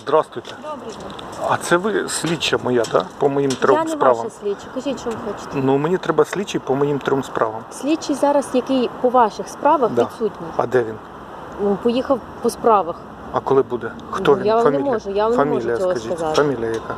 Здравствуйте. Добрий день. А це ви слідча моя, так? По моїм трьом Я не справам. ваша слідча. Кажіть, що ви хочете. Ну мені треба слідчий по моїм трьом справам. Слідчий зараз, який по ваших справах Да. відсутній. А де він? Ну, Поїхав по справах. А коли буде? Хто Ну, він? я вам не Фамілія? можу, я вам не Фамілія, можу цього скажіть. сказати. Фамілія яка?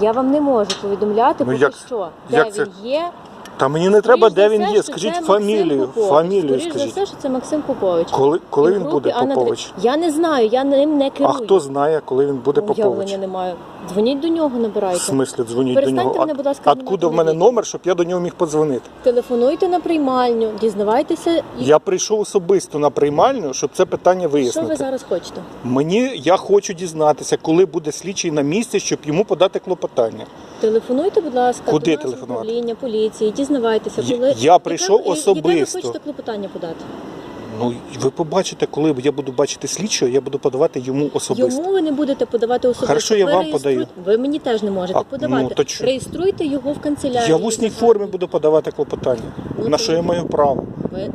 Я вам не можу повідомляти, Ну, поки як- що, де як це? він є. Та мені не треба, де він є. Скажіть фамілію. Попович. Фамілію Скоріш скажіть. все, що це Максим Попович. Коли, коли він буде групі Анна Попович? Я не знаю, я ним не керую. А хто знає, коли він буде Попович? Уявлення не маю. Дзвоніть до нього, В набирайте. смислі дзвоніть до Перестаньте нього? мене, будь ласка, Откуда в мене номер, щоб я до нього міг подзвонити? Телефонуйте на приймальню, дізнавайтеся, і Я прийшов особисто на приймальню, щоб це питання що вияснити. ви зараз хочете. Мені я хочу дізнатися, коли буде слідчий на місці, щоб йому подати клопотання. Телефонуйте, будь ласка, Куди до телефонувати? управління поліції, дізнавайтеся, коли я прийшов яке, особисто. Яке ви хочете клопотання подати? Ну ви побачите, коли я буду бачити слідчого, я буду подавати йому особисто. Йому ви не будете подавати особисто. Хорошо, я Ви вам реєструй- подаю. Ви мені теж не можете А, подавати. ну, то? Реєструйте його в канцелярії. Я в усній формі буду подавати клопотання. Ну, на що я маю право? Ви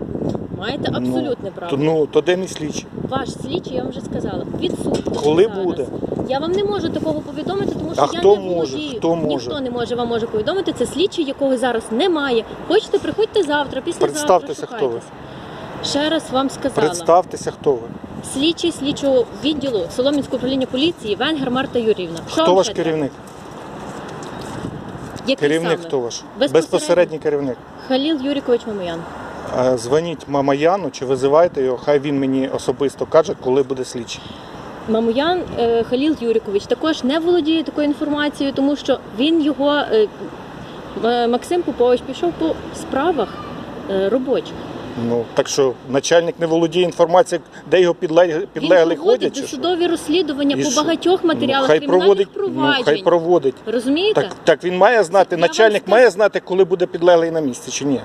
маєте абсолютне ну, право. То, ну то де мій слідчий? Ваш слідчий, я вам вже сказала, відсутній. Коли зараз. буде? Я вам не можу такого повідомити, тому що А я хто не може? володію. Хто може? Ніхто не може вам може повідомити. Це слідчий, якого зараз немає. Хочете, приходьте завтра, післязавтра. Представтеся, хто ви. шукайтесь. Ще раз вам сказала. Представтеся, хто ви. Слідчий слідчого відділу Солом'янського управління поліції Венгер Марта Юрівна. Що Хто вам ваш ще треба? керівник? Який Керівник саме? хто ваш? Безпосередній керівник. Халіл Юрікович Мамоян. Е, Дзвоніть Мамаяну чи визивайте його, хай він мені особисто каже, коли буде слідчий. Мамоян е, Халіл Юрікович також не володіє такою інформацією, тому що він його е, Максим Попович пішов по справах робочих. Ну так що начальник не володіє інформацією, де його підлеглі ходять. Чи що? досудові розслідування І по багатьох матеріалах ну, хай кримінальних проводить, ну, хай проводить. Розумієте? Так, так він має знати, Я начальник скажу. має знати, коли буде підлеглий на місці, чи ні?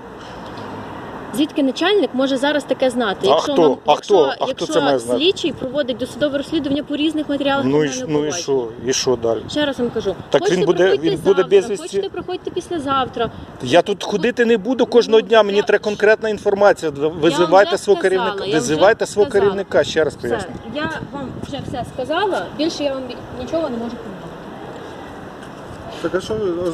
Звідки начальник може зараз таке знати? А хто? мам- А якщо, хто? А хто якщо це має знати? слідчий проводить досудове розслідування по різних матеріалах Ну і, кримінального ну і провадження? що? І що далі? Ще раз вам кажу. Так хочете, він буде- приходьте він буде завтра, безвісті- Хочете, приходьте післязавтра. Я тут ходити не буду кожного Ну, дня, мені я- треба конкретна інформація. Визивайте вже свого сказала, керівника. вже Визивайте свого сказала. керівника, ще раз Все, поясню. я вам вже все сказала. Більше я вам нічого не можу повідомити. Так а що ви?